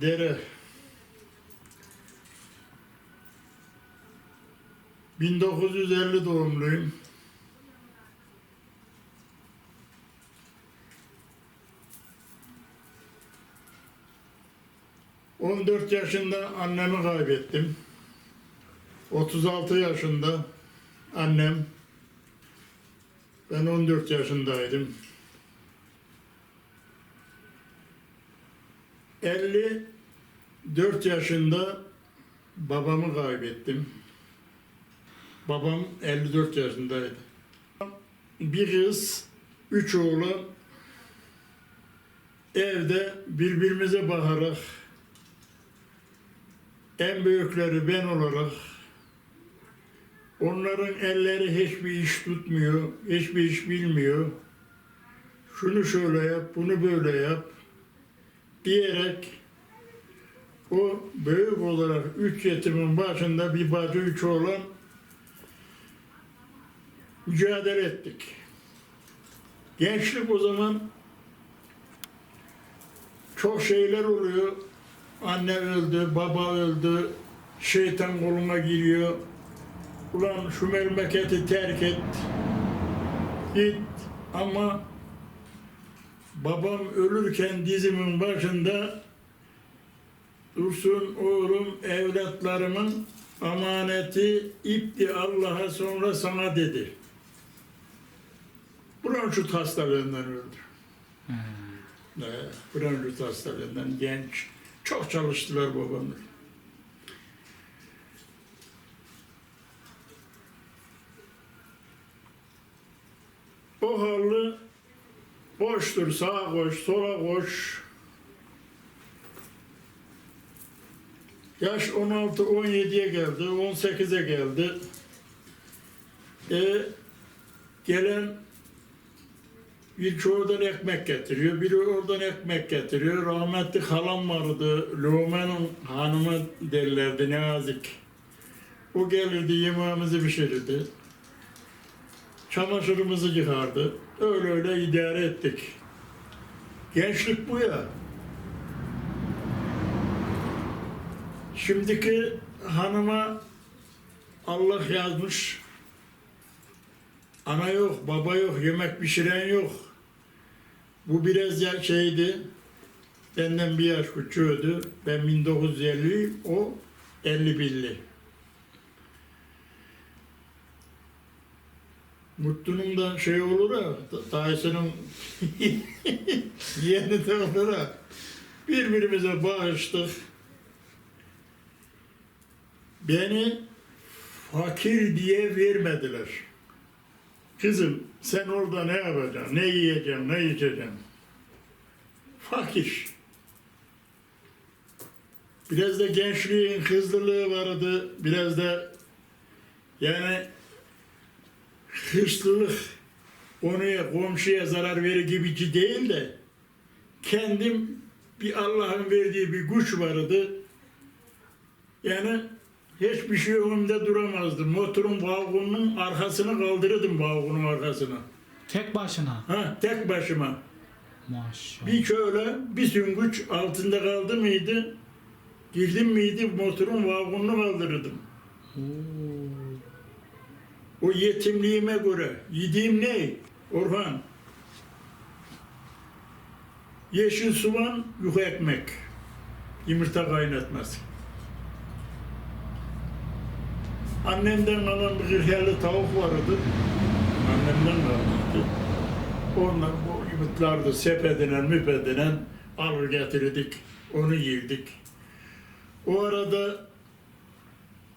Dere 1950 doğumluyum. On dört yaşında annemi kaybettim. 36 yaşında annem. Ben 14 yaşındaydım. 54 yaşında babamı kaybettim. Babam 54 yaşındaydı. Bir kız, üç oğlan evde birbirimize bakarak en büyükleri ben olarak onların elleri hiçbir iş tutmuyor, hiçbir iş bilmiyor. Şunu şöyle yap, bunu böyle yap diyerek o büyük olarak üç yetimin başında bir bacı üç oğlan mücadele ettik. Gençlik o zaman çok şeyler oluyor. Anne öldü, baba öldü, şeytan koluna giriyor. Ulan şu memleketi terk et, git ama babam ölürken dizimin başında Dursun oğlum evlatlarımın amaneti ipti Allah'a sonra sana dedi. Bronşit hastalığından öldü. Hmm. Bronşit hastalığından genç. Çok çalıştılar babamla. O halde boştur, sağa koş, sola koş. Yaş 16-17'ye geldi, 18'e geldi. E, gelen bir çoğudan ekmek getiriyor, biri oradan ekmek getiriyor. Rahmetli halam vardı, Lumen'in hanımı derlerdi, nazik. O gelirdi, yemeğimizi pişirirdi. Çamaşırımızı yıkardı. Öyle öyle idare ettik. Gençlik bu ya. Şimdiki hanıma Allah yazmış. Ana yok, baba yok, yemek pişiren yok. Bu biraz ya şeydi. Benden bir yaş küçüğüydü. Ben 1950, o 51'li. Mutlu'nun da şey olur ha, Dayısının yeğeni de olur ha. Birbirimize bağıştık. Beni fakir diye vermediler. Kızım sen orada ne yapacaksın, ne yiyeceksin, ne içeceksin? Fakir. Biraz da gençliğin hızlılığı vardı, biraz da yani hırslılık konuya, komşuya zarar verir gibici değil de kendim bir Allah'ın verdiği bir güç vardı. Yani hiçbir şey önümde duramazdı. Motorun vagonunun arkasını kaldırırdım vagonun arkasına. Tek başına. Ha, tek başıma. Maşallah. Bir şöyle bir süngüç altında kaldı mıydı? Girdim miydi motorun vagonunu kaldırırdım. Oo. O yetimliğime göre yediğim ne? Orhan. Yeşil soğan, yuka ekmek. Yumurta kaynatması. Annemden kalan bir kırkalı tavuk vardı. Annemden kalmıştı. Onlar bu yumurtlardı sepedinen müpedinen alır getirirdik. Onu yerdik. O arada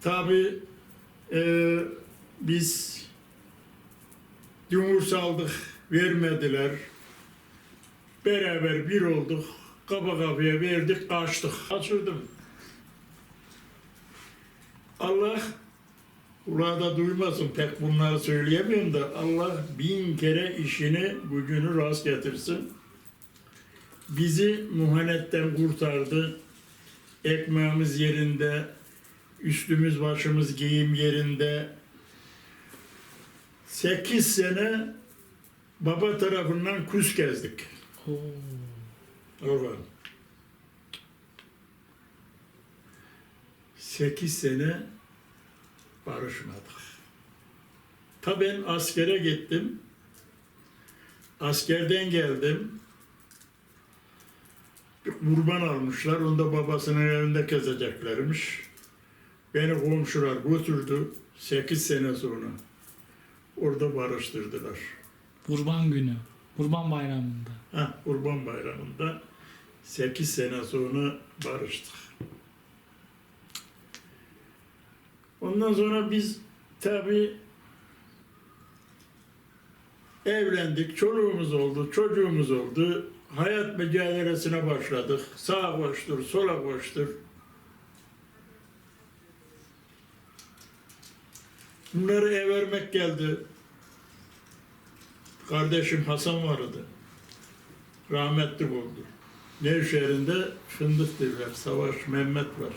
tabi e, biz yumurta aldık, vermediler. Beraber bir olduk. Kapa kapıya verdik, kaçtık. Kaçırdım. Allah kulağı da duymasın pek bunları söyleyemiyorum da Allah bin kere işini gücünü rast getirsin. Bizi muhanetten kurtardı. Ekmeğimiz yerinde, üstümüz başımız giyim yerinde. Sekiz sene baba tarafından kus gezdik. Oo. Orhan. Sekiz sene barışmadık. Ta ben askere gittim. Askerden geldim. Bir kurban almışlar. Onu da babasının evinde keseceklermiş. Beni komşular götürdü. Sekiz sene sonra. Orada barıştırdılar. Kurban günü. Kurban bayramında. Ha, Kurban Bayramı'nda 8 sene sonra barıştık. Ondan sonra biz tabi evlendik, çoluğumuz oldu, çocuğumuz oldu. Hayat mücadelesine başladık. Sağa koştur, sola koştur. Bunları ev vermek geldi. Kardeşim Hasan vardı rahmetli oldu. Nevşehir'inde fındık derler. Savaş Mehmet var.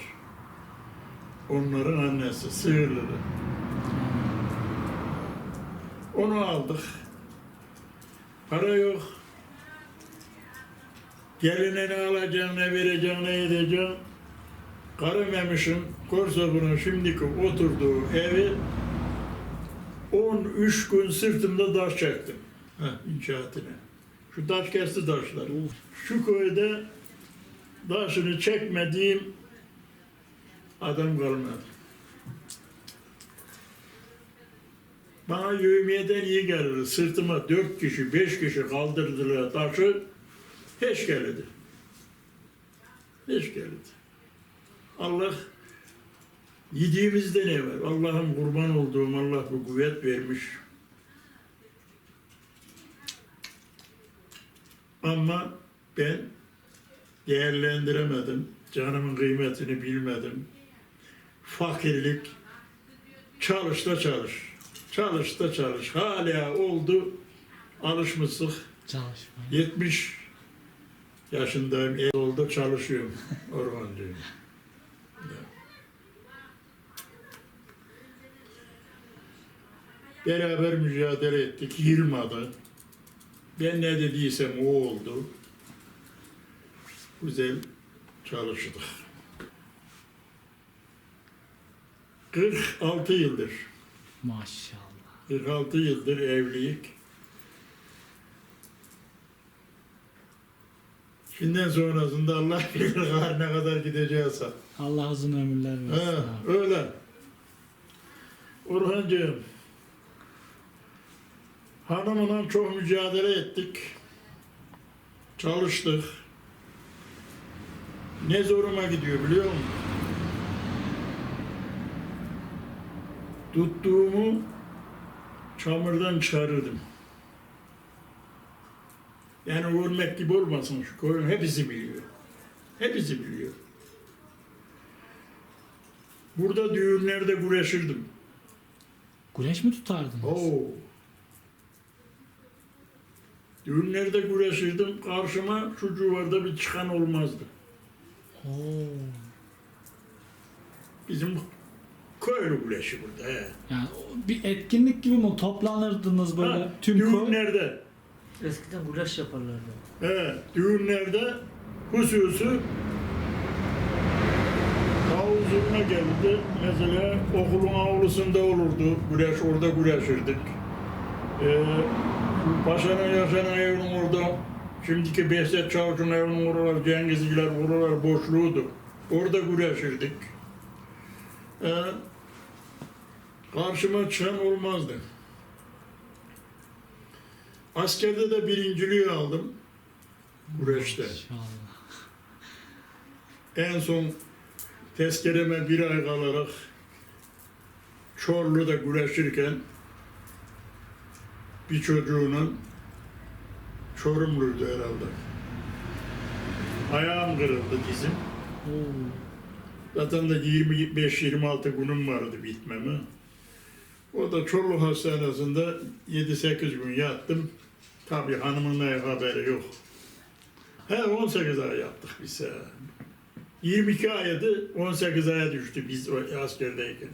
Onların annesi Sığırlı'da. Onu aldık. Para yok. Geline ne alacaksın, ne vereceksin, ne edeceksin. Karı Memiş'in Korsak'ın şimdiki oturduğu evi 13 gün sırtımda taş çektim. Heh, inşaatına. Şu taş kesti taşlar. Şu köyde taşını çekmediğim adam kalmadı. Bana yövmiyeden iyi gelirdi. Sırtıma dört kişi, beş kişi kaldırdılar taşı. Hiç geldi. Hiç geldi. Allah yediğimizde ne var? Allah'ım kurban olduğum Allah bu kuvvet vermiş. Ama ben değerlendiremedim. Canımın kıymetini bilmedim. Fakirlik. Çalış da çalış. Çalış da çalış. Hala oldu. Alışmıştık. Çalışmayı. 70 yaşındayım. Ev oldu çalışıyorum. Ormancıyım. Beraber mücadele ettik. Yılmadı. Ben ne dediysem o oldu. Güzel çalıştık. 46 yıldır, Maşallah. 46 yıldır evlilik. Şimdiden sonrasında Allah bilir kar ne kadar gideceğiz. Allah uzun ömürler versin. Ha, abi. öyle. Orhancığım, hanımla çok mücadele ettik. Çalıştık. Ne zoruma gidiyor biliyor musun? Tuttuğumu çamurdan çıkarırdım. Yani örmek gibi olmasın şu koyun hepsi biliyor. Hepsi biliyor. Burada düğünlerde güreşirdim. Güreş mi tutardınız? Oo. Düğünlerde güreşirdim. Karşıma şu civarda bir çıkan olmazdı. Oo. Bizim köylü güreşi burada. He. Yani bir etkinlik gibi mi toplanırdınız böyle Ha, tüm köy? düğünlerde. Eskiden güreş yaparlardı. He, düğünlerde hususu havuzuna geldi. Mesela okulun avlusunda olurdu. Güreş, orada güreşirdik. Ee, Paşa'nın yaşanan evinin orada, şimdiki Behzat Çavuş'un evinin oralar, Cengizgiler, oralar boşluğuydu. Orada güreşirdik. Ee, karşıma çıkan olmazdı. Askerde de birinciliği aldım. Güreşte. En son tezkereme bir ay kalarak Çorlu'da güreşirken bir çocuğunun Çorumluydu herhalde. Ayağım kırıldı dizim. Zaten de 25-26 günüm vardı bitmemi. O da Çorlu Hastanesi'nde 7-8 gün yattım. Tabii hanımın da haberi yok. He 18 ay yattık biz. he. 22 aydı 18 aya düştü biz askerdeyken.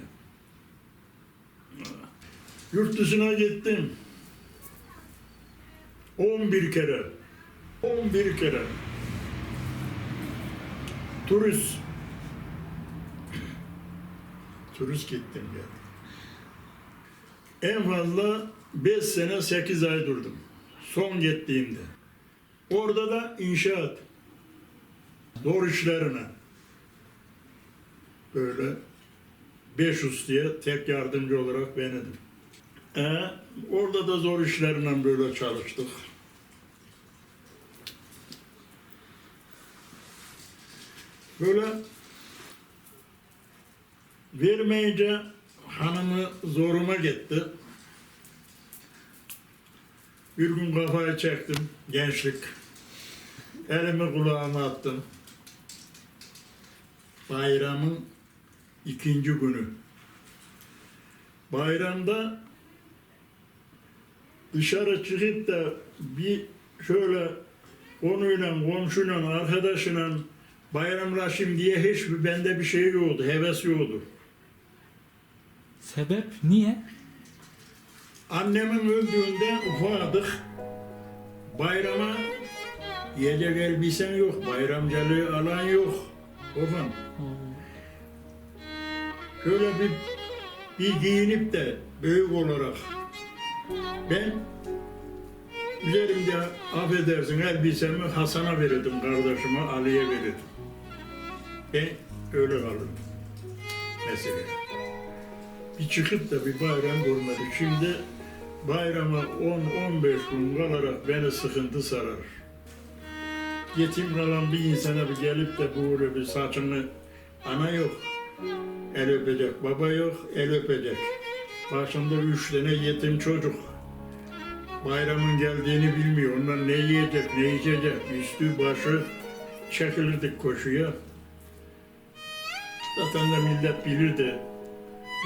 Yurt dışına gittim. 11 kere. 11 kere. Turist. Turist gittim ya. En fazla 5 sene 8 ay durdum. Son gittiğimde. Orada da inşaat. Zor işlerine. Böyle 5 ustaya tek yardımcı olarak benedim. Ee, orada da zor işlerle böyle çalıştık. Böyle vermeyince hanımı zoruma gitti. Bir gün kafayı çektim, gençlik. Elimi kulağıma attım. Bayramın ikinci günü. Bayramda dışarı çıkıp da bir şöyle konuyla, komşuyla, arkadaşıyla bayramlaşayım diye hiçbir bende bir şey yoktu, heves yoktu. Sebep niye? Annemin öldüğünde ufaktık. Bayrama yiyecek elbisen yok, bayramcalığı alan yok. Oğlum Oo. şöyle bir, bir giyinip de büyük olarak ben üzerimde affedersin elbisemi Hasan'a verirdim kardeşime, Ali'ye verirdim. Ben öyle kalırdım. Mesela. Bir çıkıp da bir bayram görmedik. Şimdi bayrama 10-15 gün kalarak beni sıkıntı sarar. Yetim kalan bir insana bir gelip de böyle bir saçını ana yok. El öpecek, baba yok, el öpecek. Başında üç tane yetim çocuk. Bayramın geldiğini bilmiyor. Onlar ne yiyecek, ne içecek. Üstü başı çekilirdik koşuya. Zaten de millet bilirdi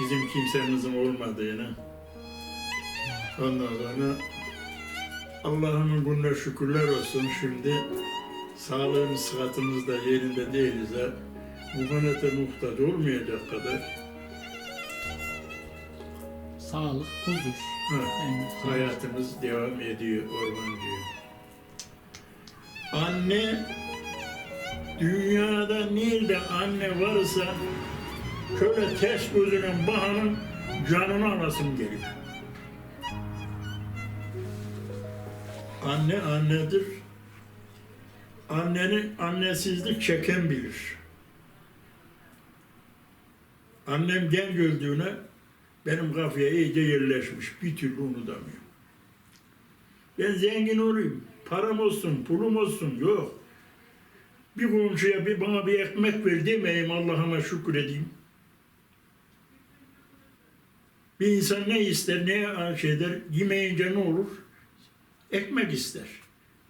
bizim kimsemizin olmadığını. Ondan sonra Allah'ın gününe şükürler olsun şimdi sağlığımız, sıhhatimiz de yerinde değiliz. ha. Bu kanete muhtaç olmayacak kadar Sağlık, huzur. Güzel. hayatımız devam ediyor Ormancı. Anne dünyada nerede anne varsa şöyle ters gözüne bahanın canını alasım geliyor. Anne annedir. Anneni annesizlik çeken bilir. Annem genç öldüğüne benim kafaya iyice yerleşmiş. Bir türlü unutamıyorum. Ben zengin olayım, param olsun, pulum olsun, yok. Bir komşuya bir bana bir ekmek ver demeyeyim Allah'ıma şükür edeyim. Bir insan ne ister, ne şey eder, yemeyince ne olur? Ekmek ister.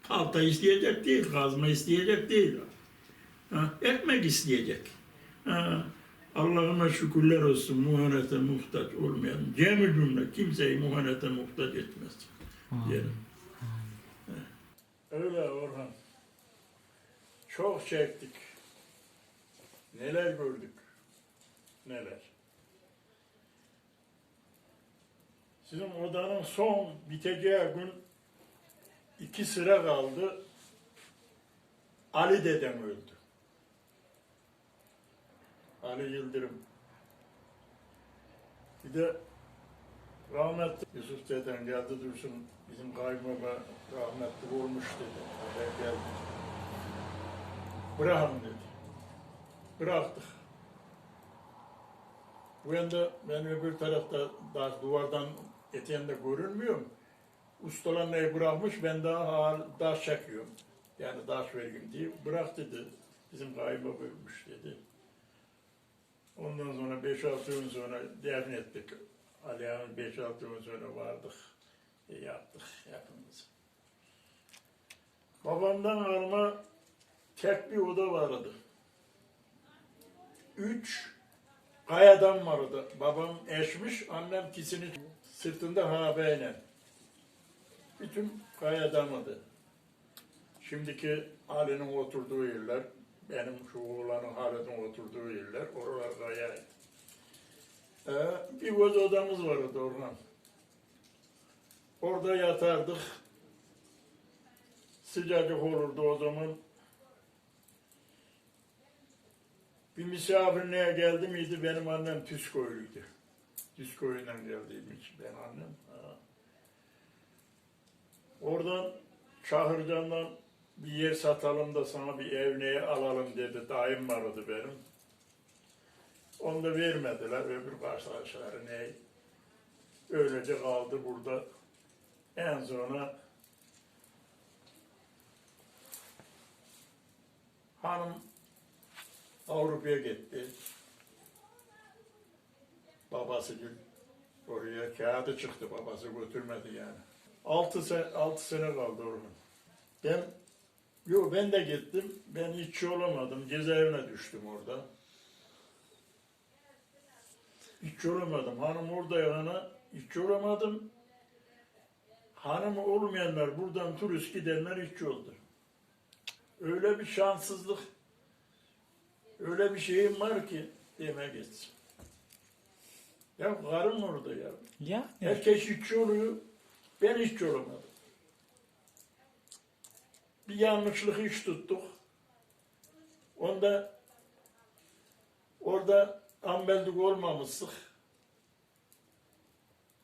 Palta isteyecek değil, kazma isteyecek değil. Ha, ekmek isteyecek. Ha, Allah'ıma şükürler olsun muhanete muhtaç olmayan cemi cümle kimseyi muhanete muhtaç etmez. Diyelim. Öyle Orhan. Çok çektik. Neler gördük. Neler. Sizin odanın son biteceği gün iki sıra kaldı. Ali dedem öldü. Ali Yıldırım. Bir de rahmetli Yusuf deden geldi dursun bizim kaybaba rahmetli olmuş dedi. Haber geldi. Bırakın dedi. Bıraktık. Bu yanda ben öbür tarafta daha duvardan eteğinde görünmüyorum. Ustalar neyi bırakmış ben daha hal, taş çekiyorum. Yani taş vereyim diye. Bırak dedi. Bizim kaybaba ölmüş dedi. Ondan sonra 5-6 gün sonra defnettik. Ali Ağa'nın 5-6 gün sonra vardık. E, yaptık hepimiz. Babamdan alma tek bir oda vardı. Üç kayadan vardı. Babam eşmiş, annem ikisini sırtında habeyle. Bütün kayadanıydı. Şimdiki Ali'nin oturduğu yerler, benim şu oğlanın Halid'in oturduğu yerler, oralar kayaydı. Ee, bir göz odamız vardı oradan. Orada yatardık. Sıcacık olurdu o zaman. Bir misafirliğe geldi miydi benim annem Tüskoyluydu. Tüskoy'dan geldiymiş ben annem. Ha. Oradan Çahırcan'dan bir yer satalım da sana bir ev neye alalım dedi. Daim vardı benim. Onu da vermediler öbür karşılaşları ne. Öylece kaldı burada. En sona hanım Avrupa'ya gitti. Babası gül oraya kağıdı çıktı babası götürmedi yani. Altı sene, altı sene kaldı orada. Ben Yo ben de gittim. Ben hiç olamadım. Cezaevine düştüm orada. Hiç olamadım. Hanım orada yana hiç olamadım. Hanım olmayanlar buradan turist gidenler hiç oldu. Öyle bir şanssızlık, öyle bir şeyim var ki deme geçsin. Ya karım orada ya. Ya Herkes hiç oluyor. Ben hiç olamadım. Bir yanlışlık iş tuttuk. Onda orada ambeldik olmamıştık.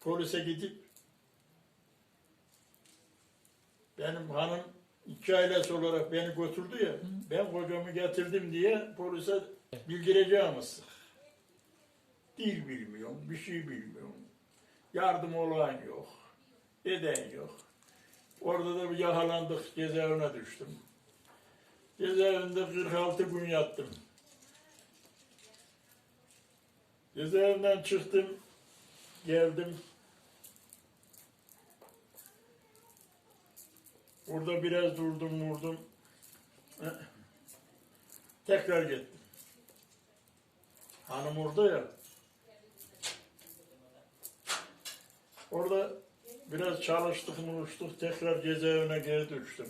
Polise gidip benim hanım iki ailesi olarak beni götürdü ya. Ben kocamı getirdim diye polise bildireceğimizdik. Dil bilmiyorum, bir şey bilmiyorum. Yardım olan yok, eden yok. Orada da bir yakalandık, cezaevine düştüm. Cezaevinde 46 gün yattım. Cezaevinden çıktım, geldim. Orada biraz durdum, vurdum. Tekrar gittim. Hanım orada ya. Orada biraz çalıştık, buluştuk, tekrar cezaevine geri düştüm.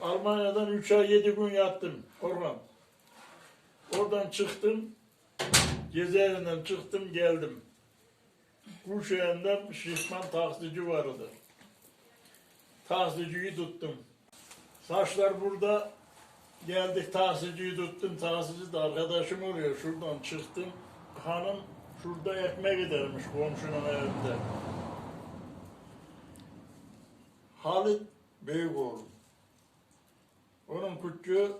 Almanya'dan 3 ay 7 gün yattım Orhan. Oradan çıktım, cezaevinden çıktım geldim. Kuşağında şişman taksici vardı. Taksiciyi tuttum. Saçlar burada geldik taksiciyi tuttum. Taksici de arkadaşım oluyor. Şuradan çıktım. Hanım şurada ekmek edermiş komşunun evinde. Halit Beykoğlu. Onun küçüğü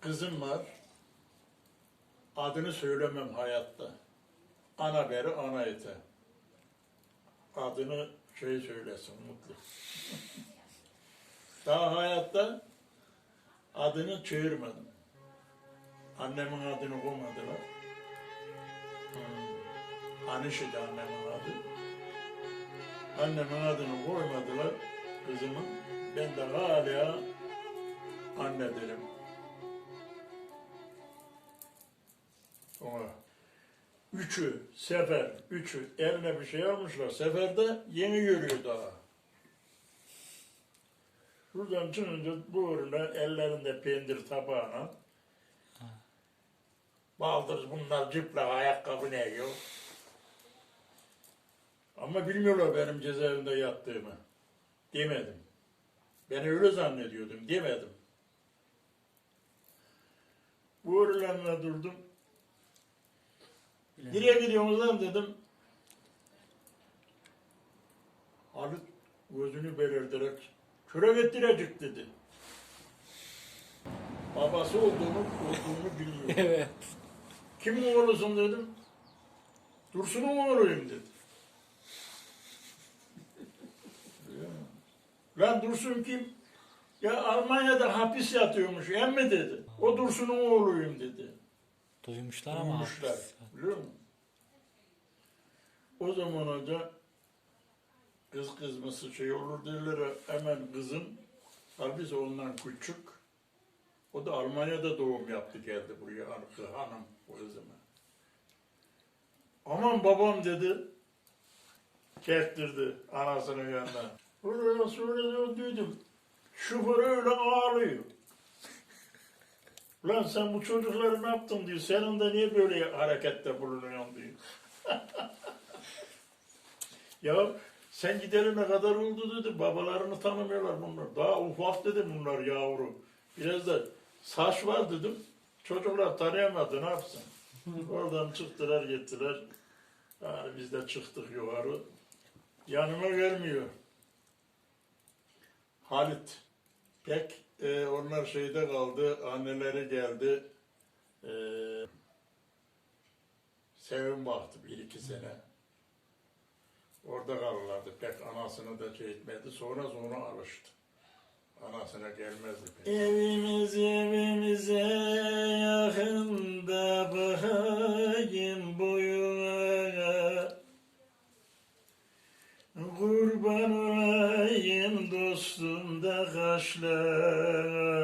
kızım var. Adını söylemem hayatta. Ana beri ana ete. Adını şey söylesin mutlu. Daha hayatta adını çığırmadım. Annemin adını koymadılar. Hmm. Aniş'idi annemin adı. Annemin adını koymadılar kızımın. Ben de hala anne derim. Ona. Üçü sefer, üçü eline bir şey almışlar. Seferde yeni yürüyor daha. Buradan çıkınca böyle ellerinde peynir tabağına. Baldır bunlar cıplak ayakkabı ne yok. Ama bilmiyorlar benim cezaevinde yattığımı. Demedim. Ben öyle zannediyordum. Demedim. Bu oralarına durdum. Nereye gidiyorsunuz lan dedim. Halit gözünü belirterek kürek ettirecek dedi. Babası olduğunu, olduğunu bilmiyor. evet. Kimin oğlusun dedim. Dursun'un oğluyum dedi. Lan Dursun kim? Ya Almanya'da hapis yatıyormuş emmi dedi. O Dursun'un oğluyum dedi. Duymuşlar ama Bulmuşlar. hapis. Biliyor musun? O zaman hoca kız kızması şey olur derler hemen kızım halbuki ondan küçük O da Almanya'da doğum yaptı geldi buraya Arka hanım o zaman. Aman babam dedi. Kestirdi anasının yanına. Oraya sonra duydum. Şoför öyle ağlıyor. Lan sen bu çocukları ne yaptın diyor. Senin de niye böyle harekette bulunuyorsun diyor. ya sen gideli ne kadar oldu dedi. Babalarını tanımıyorlar bunlar. Daha ufak dedim bunlar yavru. Biraz da saç var dedim. Çocuklar tanıyamadı ne yapsın. Oradan çıktılar gittiler. Yani biz de çıktık yukarı. Yanıma gelmiyor. Halit. Pek e, onlar şeyde kaldı. Anneleri geldi. E, sevim baktı bir iki sene. Orada kalırlardı. Pek anasını da şey etmedi. Sonra sonra alıştı. Anasına gelmezdi pek. Evimiz evimize yakında bakayım boyuna. Kurban olayım dostum da kaşların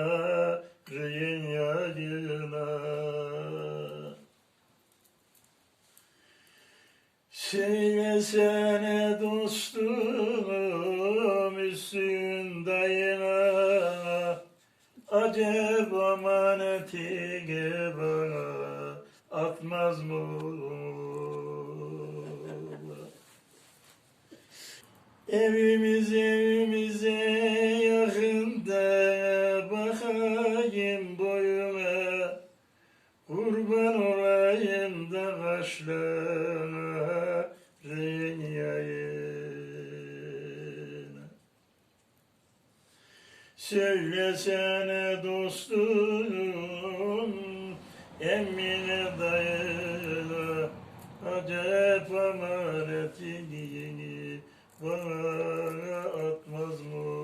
yayına. Söylesene dostum üstün dayına Acep amaneti bana atmaz mı? Evimiz evimize yakında bakayım boyuna. Kurban olayım da kaşların yayına. Söylesene dostum emmine dayına Acep amanetini bana atmaz mı?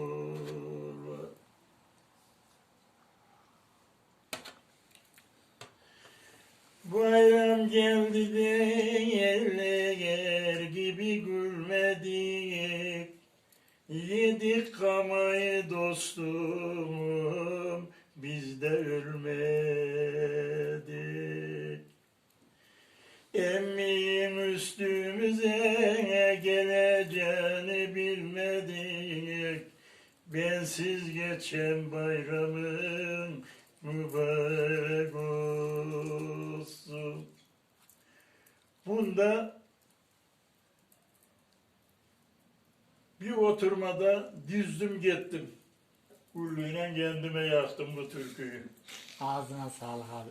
Bayram geldi de yerler gibi gülmedik Yedik kamayı dostum biz de ölmedik Emmiyim üstümüze geleceğini bilmedik Bensiz geçen bayramın mübarek olsun. Bunda bir oturmada düzdüm gittim. Kulluyla kendime yaktım bu türküyü. Ağzına sağlık abi.